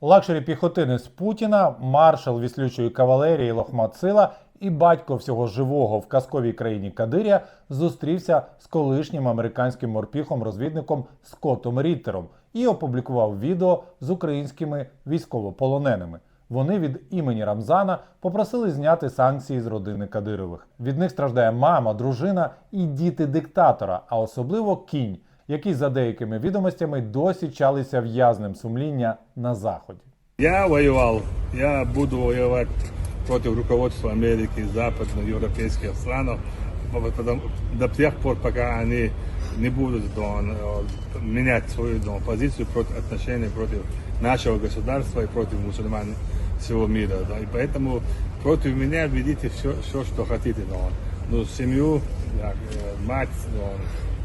Лакшері піхотинець Путіна, маршал віслючої кавалерії Лохмат Сила і батько всього живого в казковій країні Кадиря зустрівся з колишнім американським морпіхом-розвідником Скоттом Ріттером і опублікував відео з українськими військовополоненими. Вони від імені Рамзана попросили зняти санкції з родини Кадирових. Від них страждає мама, дружина і діти диктатора, а особливо кінь, які за деякими відомостями досі чалися в'язнем сумління на заході. Я воевал, я буду воевать против руководства Америки, западноевропейских стран потому- до тех пор, пока они не будут дон, э, менять свою дон, позицию против отношений против нашего государства и против мусульман всего мира. Да. И поэтому против меня ведите все, все что хотите. Да. Ну, семью, я, э, мать, да,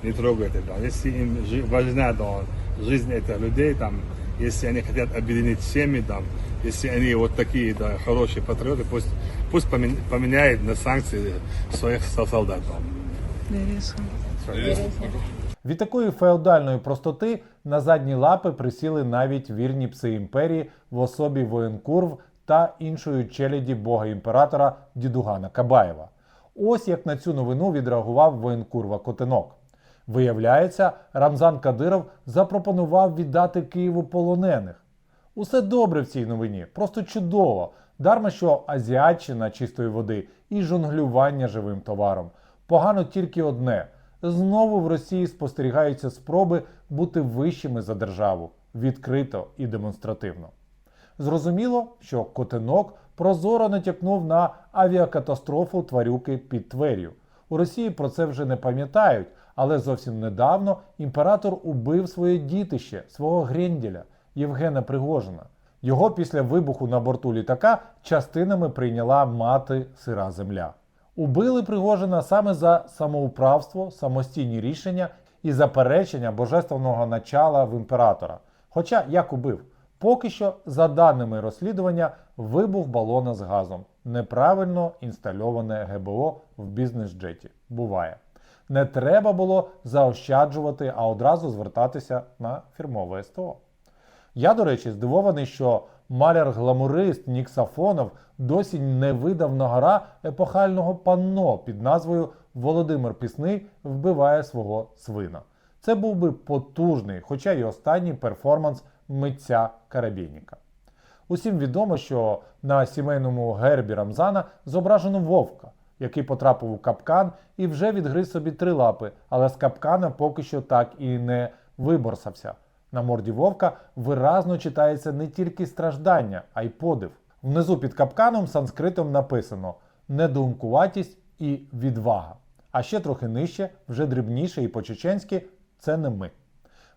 не трогайте. Да. Если им жи- важна да, жизнь этих людей, там, если они хотят объединить семьи, там, если они вот такие да, хорошие патриоты, пусть, пусть помен- поменяют на санкции своих со- солдат. да. Від такої феодальної простоти на задні лапи присіли навіть вірні пси імперії в особі воєнкурв та іншої челяді бога імператора Дідугана Кабаєва. Ось як на цю новину відреагував воєнкурва Котенок. Виявляється, Рамзан Кадиров запропонував віддати Києву полонених. Усе добре в цій новині, просто чудово. Дарма, що азіатчина чистої води і жонглювання живим товаром. Погано тільки одне: знову в Росії спостерігаються спроби бути вищими за державу відкрито і демонстративно. Зрозуміло, що Котенок прозоро натякнув на авіакатастрофу тварюки під Твер'ю. У Росії про це вже не пам'ятають, але зовсім недавно імператор убив своє дітище, свого Гренділя Євгена Пригожина. Його після вибуху на борту літака частинами прийняла мати сира земля. Убили Пригожина саме за самоуправство, самостійні рішення і заперечення божественного начала в імператора. Хоча як убив? Поки що, за даними розслідування, вибух балона з газом. Неправильно інстальоване ГБО в бізнес-джеті. Буває. Не треба було заощаджувати, а одразу звертатися на фірмове СТО. Я, до речі, здивований, що маляр-гламурист Нік Сафонов досі не видав на гора епохального панно під назвою Володимир Пісний вбиває свого свина. Це був би потужний, хоча й останній перформанс митця Карабєніка. Усім відомо, що на сімейному гербі Рамзана зображено вовка, який потрапив у капкан і вже відгриз собі три лапи, але з капкана поки що так і не виборсався. На морді вовка виразно читається не тільки страждання, а й подив. Внизу під капканом санскритом написано недоумкуватість і відвага. А ще трохи нижче, вже дрібніше і по-чеченськи це не ми.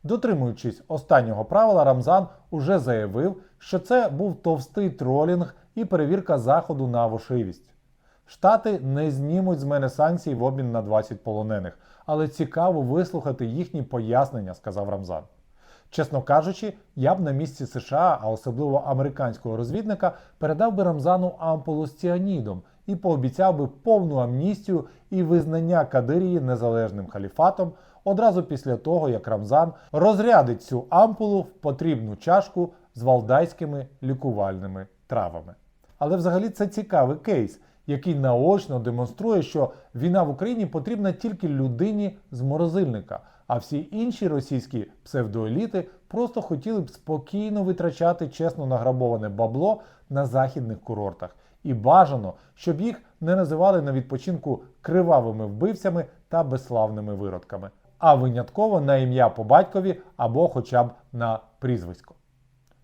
Дотримуючись останнього правила, Рамзан уже заявив, що це був товстий тролінг і перевірка заходу на вошивість. Штати не знімуть з мене санкцій в обмін на 20 полонених, але цікаво вислухати їхні пояснення, сказав Рамзан. Чесно кажучи, я б на місці США, а особливо американського розвідника, передав би Рамзану ампулу з ціанідом і пообіцяв би повну амністію і визнання Кадирії незалежним халіфатом одразу після того, як Рамзан розрядить цю ампулу в потрібну чашку з валдайськими лікувальними травами. Але взагалі це цікавий кейс, який наочно демонструє, що війна в Україні потрібна тільки людині з морозильника, а всі інші російські псевдоеліти просто хотіли б спокійно витрачати чесно награбоване бабло на західних курортах. І бажано, щоб їх не називали на відпочинку кривавими вбивцями та безславними виродками, а винятково на ім'я по батькові або хоча б на прізвисько.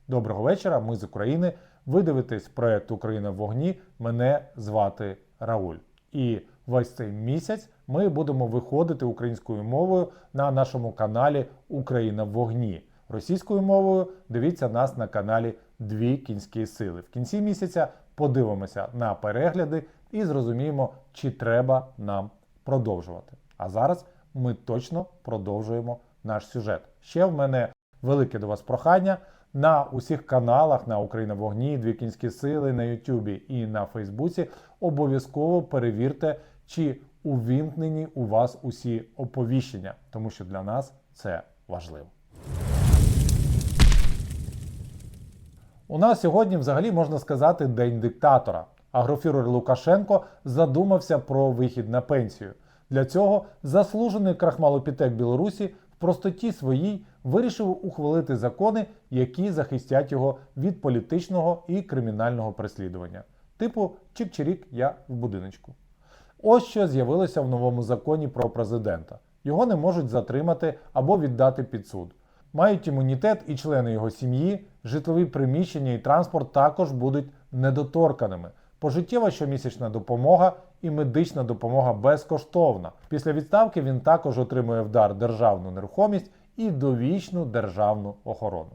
Доброго вечора, ми з України. Ви дивитесь проект Україна в вогні. Мене звати Рауль. І весь цей місяць ми будемо виходити українською мовою на нашому каналі Україна в вогні. Російською мовою дивіться нас на каналі Дві кінські сили. В кінці місяця подивимося на перегляди і зрозуміємо, чи треба нам продовжувати. А зараз ми точно продовжуємо наш сюжет. Ще в мене велике до вас прохання на усіх каналах на Україна вогні, Дві кінські сили на Ютубі і на Фейсбуці. Обов'язково перевірте, чи увімкнені у вас усі оповіщення, тому що для нас це важливо. У нас сьогодні взагалі можна сказати день диктатора. Агрофюрер Лукашенко задумався про вихід на пенсію. Для цього заслужений крахмалопітек Білорусі простоті своїй вирішив ухвалити закони, які захистять його від політичного і кримінального переслідування. Типу Чик-Чирік, я в будиночку. Ось що з'явилося в новому законі про президента. Його не можуть затримати або віддати під суд. Мають імунітет і члени його сім'ї, житлові приміщення і транспорт також будуть недоторканими. Пожиттєва щомісячна допомога і медична допомога безкоштовна. Після відставки він також отримує вдар державну нерухомість і довічну державну охорону.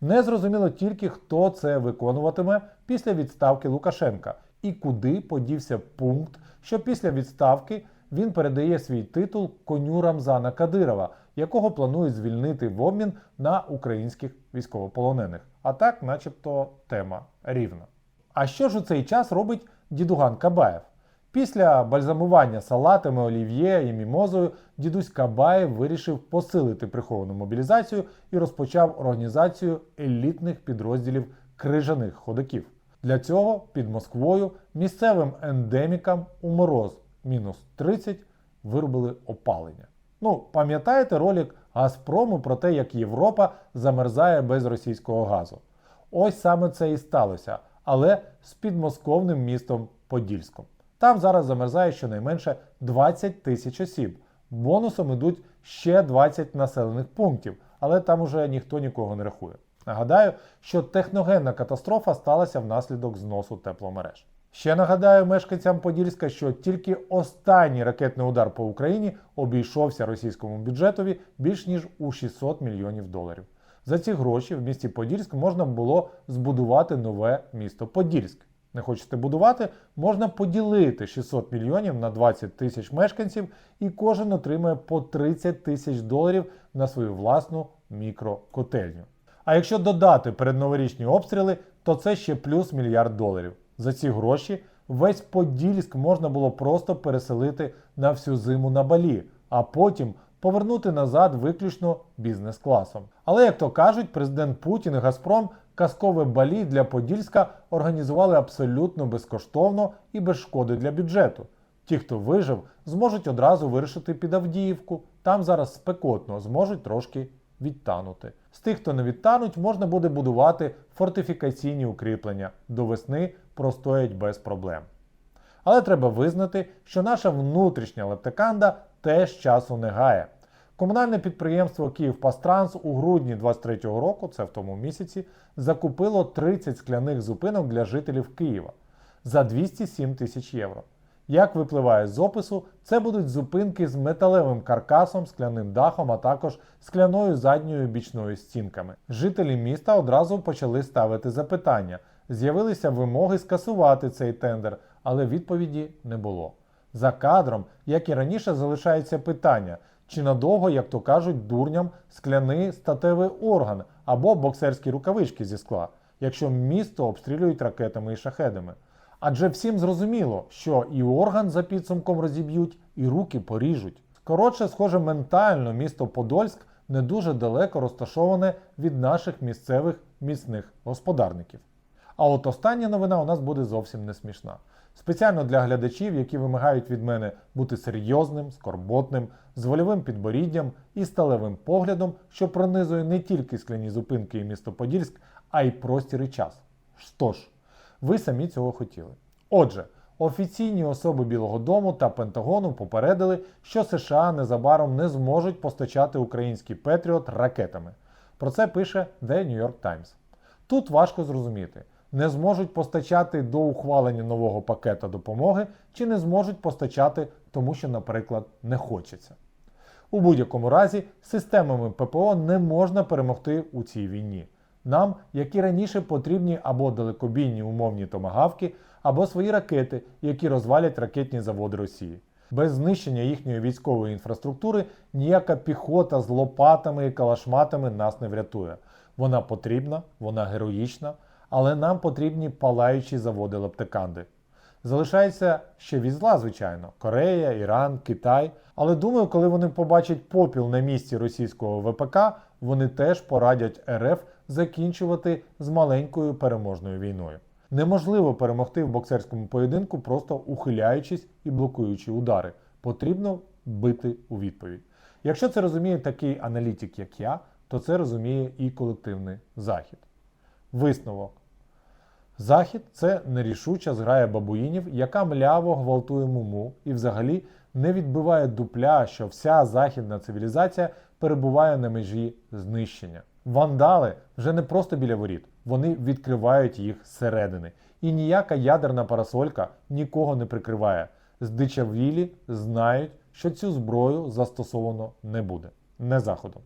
Не зрозуміло тільки, хто це виконуватиме після відставки Лукашенка і куди подівся пункт, що після відставки він передає свій титул коню Рамзана Кадирова, якого планують звільнити в обмін на українських військовополонених. А так, начебто, тема рівна. А що ж у цей час робить дідуган Кабаєв? Після бальзамування салатами, олів'є і мімозою дідусь Кабаєв вирішив посилити приховану мобілізацію і розпочав організацію елітних підрозділів крижаних ходаків. Для цього під Москвою місцевим ендемікам у мороз мінус 30 виробили опалення. Ну, пам'ятаєте ролик Газпрому про те, як Європа замерзає без російського газу? Ось саме це і сталося, але з підмосковним містом Подільськом. Там зараз замерзає щонайменше 20 тисяч осіб. Бонусом ідуть ще 20 населених пунктів, але там уже ніхто нікого не рахує. Нагадаю, що техногенна катастрофа сталася внаслідок зносу тепломереж. Ще нагадаю мешканцям Подільська, що тільки останній ракетний удар по Україні обійшовся російському бюджетові більш ніж у 600 мільйонів доларів. За ці гроші в місті Подільськ можна було збудувати нове місто Подільськ. Не хочете будувати, можна поділити 600 мільйонів на 20 тисяч мешканців, і кожен отримає по 30 тисяч доларів на свою власну мікрокотельню. А якщо додати передноворічні обстріли, то це ще плюс мільярд доларів. За ці гроші весь Подільськ можна було просто переселити на всю зиму на балі, а потім повернути назад виключно бізнес-класом. Але як то кажуть, президент Путін і Газпром казкове балі для Подільська організували абсолютно безкоштовно і без шкоди для бюджету. Ті, хто вижив, зможуть одразу вирішити під Авдіївку. Там зараз спекотно, зможуть трошки відтанути. З тих, хто не відтануть, можна буде будувати фортифікаційні укріплення. До весни простоять без проблем. Але треба визнати, що наша внутрішня лептеканда теж часу не гає. Комунальне підприємство Київпастранс у грудні 2023 року, це в тому місяці, закупило 30 скляних зупинок для жителів Києва за 207 тисяч євро. Як випливає з опису, це будуть зупинки з металевим каркасом, скляним дахом, а також скляною задньою бічною стінками. Жителі міста одразу почали ставити запитання. З'явилися вимоги скасувати цей тендер, але відповіді не було. За кадром, як і раніше, залишається питання, чи надовго, як то кажуть, дурням скляний статевий орган або боксерські рукавички зі скла, якщо місто обстрілюють ракетами і шахедами. Адже всім зрозуміло, що і орган за підсумком розіб'ють, і руки поріжуть. Коротше, схоже, ментально місто Подольськ не дуже далеко розташоване від наших місцевих міцних господарників. А от остання новина у нас буде зовсім не смішна. Спеціально для глядачів, які вимагають від мене бути серйозним, скорботним, з вольовим підборіддям і сталевим поглядом, що пронизує не тільки скляні зупинки і місто Подільськ, а й простір і час. Що ж, ви самі цього хотіли. Отже, офіційні особи Білого Дому та Пентагону попередили, що США незабаром не зможуть постачати український Петріот ракетами. Про це пише The New York Times. Тут важко зрозуміти, не зможуть постачати до ухвалення нового пакета допомоги чи не зможуть постачати, тому що, наприклад, не хочеться. У будь-якому разі, системами ППО не можна перемогти у цій війні. Нам, як і раніше, потрібні або далекобійні умовні томагавки, або свої ракети, які розвалять ракетні заводи Росії. Без знищення їхньої військової інфраструктури ніяка піхота з лопатами і калашматами нас не врятує. Вона потрібна, вона героїчна, але нам потрібні палаючі заводи лептиканди. Залишається ще від зла, звичайно, Корея, Іран, Китай. Але думаю, коли вони побачать попіл на місці російського ВПК, вони теж порадять РФ закінчувати з маленькою переможною війною. Неможливо перемогти в боксерському поєдинку, просто ухиляючись і блокуючи удари. Потрібно бити у відповідь. Якщо це розуміє такий аналітик, як я, то це розуміє і колективний захід. Висновок. Захід це нерішуча зграя бабуїнів, яка мляво гвалтує муму і взагалі не відбиває дупля, що вся західна цивілізація перебуває на межі знищення. Вандали вже не просто біля воріт, вони відкривають їх зсередини. І ніяка ядерна парасолька нікого не прикриває. Здичавілі знають, що цю зброю застосовано не буде, не заходом.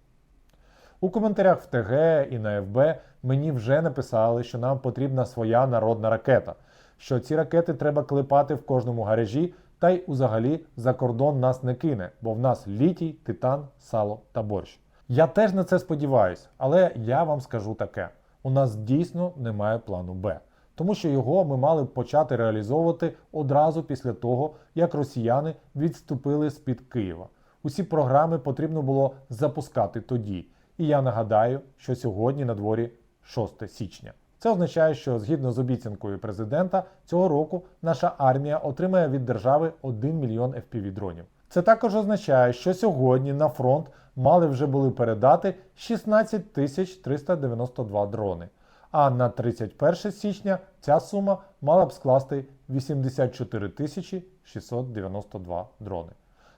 У коментарях в ТГ і на ФБ мені вже написали, що нам потрібна своя народна ракета, що ці ракети треба клепати в кожному гаражі, та й узагалі за кордон нас не кине, бо в нас літій, титан, сало та борщ. Я теж на це сподіваюсь, але я вам скажу таке: у нас дійсно немає плану Б. Тому що його ми мали б почати реалізовувати одразу після того, як росіяни відступили з-під Києва. Усі програми потрібно було запускати тоді. І я нагадаю, що сьогодні на дворі 6 січня. Це означає, що згідно з обіцянкою президента, цього року наша армія отримає від держави 1 мільйон FPV дронів. Це також означає, що сьогодні на фронт мали вже були передати 16 тисяч 392 дрони. А на 31 січня ця сума мала б скласти 84 тисячі 692 дрони.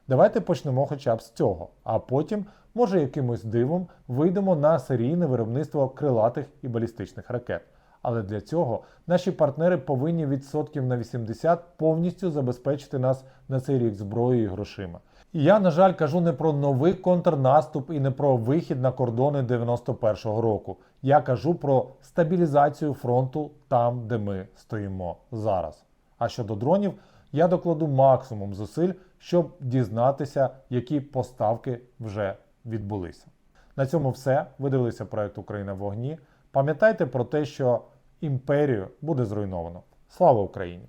Давайте почнемо хоча б з цього, а потім, може, якимось дивом вийдемо на серійне виробництво крилатих і балістичних ракет. Але для цього наші партнери повинні відсотків на 80 повністю забезпечити нас на цей рік зброєю і грошима. І я, на жаль, кажу не про новий контрнаступ і не про вихід на кордони 91-го року. Я кажу про стабілізацію фронту там, де ми стоїмо зараз. А щодо дронів, я докладу максимум зусиль, щоб дізнатися, які поставки вже відбулися. На цьому все. Ви дивилися проект Україна в вогні. Пам'ятайте про те, що імперію буде зруйновано. Слава Україні!